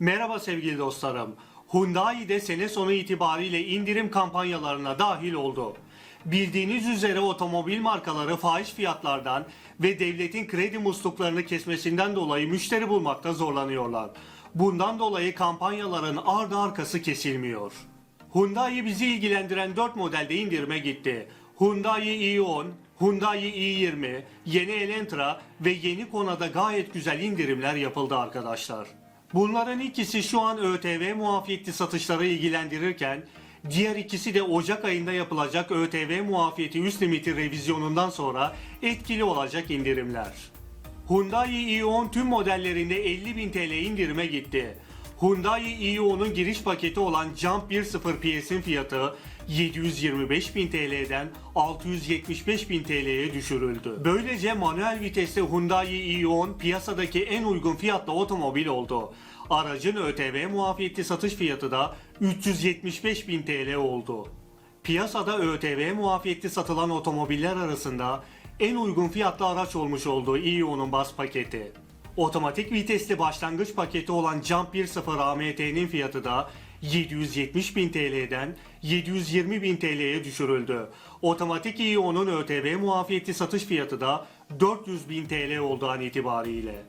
Merhaba sevgili dostlarım. Hyundai de sene sonu itibariyle indirim kampanyalarına dahil oldu. Bildiğiniz üzere otomobil markaları fahiş fiyatlardan ve devletin kredi musluklarını kesmesinden dolayı müşteri bulmakta zorlanıyorlar. Bundan dolayı kampanyaların ardı arkası kesilmiyor. Hyundai bizi ilgilendiren 4 modelde indirime gitti. Hyundai i10, Hyundai i20, yeni Elantra ve yeni Kona'da gayet güzel indirimler yapıldı arkadaşlar. Bunların ikisi şu an ÖTV muafiyetli satışları ilgilendirirken diğer ikisi de Ocak ayında yapılacak ÖTV muafiyeti üst limiti revizyonundan sonra etkili olacak indirimler. Hyundai i10 tüm modellerinde 50.000 TL indirime gitti. Hyundai i10'un giriş paketi olan Jump 1.0 PS'in fiyatı 725.000 TL'den 675.000 TL'ye düşürüldü. Böylece manuel vitesli Hyundai i10 piyasadaki en uygun fiyatlı otomobil oldu. Aracın ÖTV muafiyetli satış fiyatı da 375.000 TL oldu. Piyasada ÖTV muafiyetli satılan otomobiller arasında en uygun fiyatlı araç olmuş olduğu i10'un bas paketi. Otomatik vitesli başlangıç paketi olan Jump 1.0 AMT'nin fiyatı da 770.000 TL'den 720.000 TL'ye düşürüldü. Otomatik i10'un ÖTV muafiyetli satış fiyatı da 400.000 TL olduğu an itibariyle.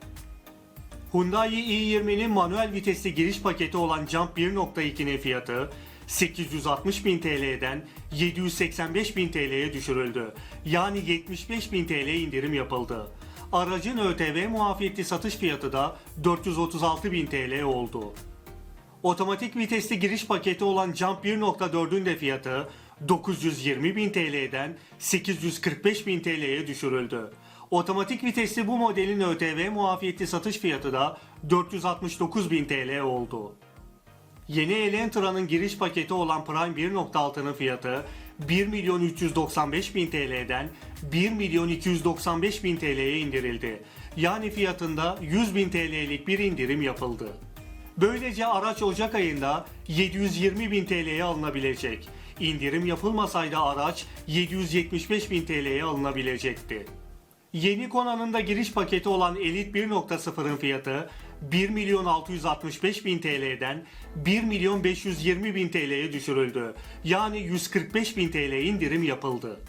Hyundai i20'nin manuel vitesli giriş paketi olan Jump 1.2'nin fiyatı 860.000 TL'den 785.000 TL'ye düşürüldü. Yani 75.000 TL indirim yapıldı. Aracın ÖTV muafiyetli satış fiyatı da 436.000 TL oldu. Otomatik vitesli giriş paketi olan Jump 1.4'ün de fiyatı 920.000 TL'den 845.000 TL'ye düşürüldü. Otomatik vitesli bu modelin ÖTV muafiyetli satış fiyatı da 469.000 TL oldu. Yeni Elantra'nın giriş paketi olan Prime 1.6'nın fiyatı 1 milyon 395 bin TL'den 1 milyon 295 bin TL'ye indirildi. Yani fiyatında 100 bin TL'lik bir indirim yapıldı. Böylece araç Ocak ayında 720 bin TL'ye alınabilecek. İndirim yapılmasaydı araç 775 bin TL'ye alınabilecekti. Yeni Kona'nın da giriş paketi olan Elite 1.0'ın fiyatı 1 milyon 665 bin TL'den 1 milyon 520 bin TL'ye düşürüldü. Yani 145 bin TL indirim yapıldı.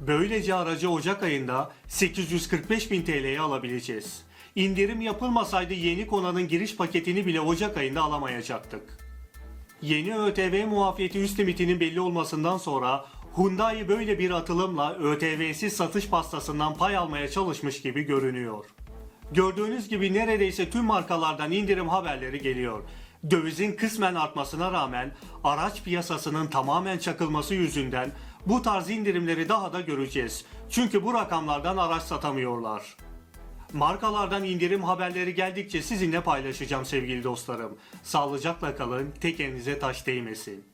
Böylece aracı Ocak ayında 845 bin TL'ye alabileceğiz. İndirim yapılmasaydı yeni Kona'nın giriş paketini bile Ocak ayında alamayacaktık. Yeni ÖTV muafiyeti üst limitinin belli olmasından sonra Hyundai böyle bir atılımla ÖTV'siz satış pastasından pay almaya çalışmış gibi görünüyor. Gördüğünüz gibi neredeyse tüm markalardan indirim haberleri geliyor. Dövizin kısmen artmasına rağmen araç piyasasının tamamen çakılması yüzünden bu tarz indirimleri daha da göreceğiz. Çünkü bu rakamlardan araç satamıyorlar. Markalardan indirim haberleri geldikçe sizinle paylaşacağım sevgili dostlarım. Sağlıcakla kalın, tek elinize taş değmesin.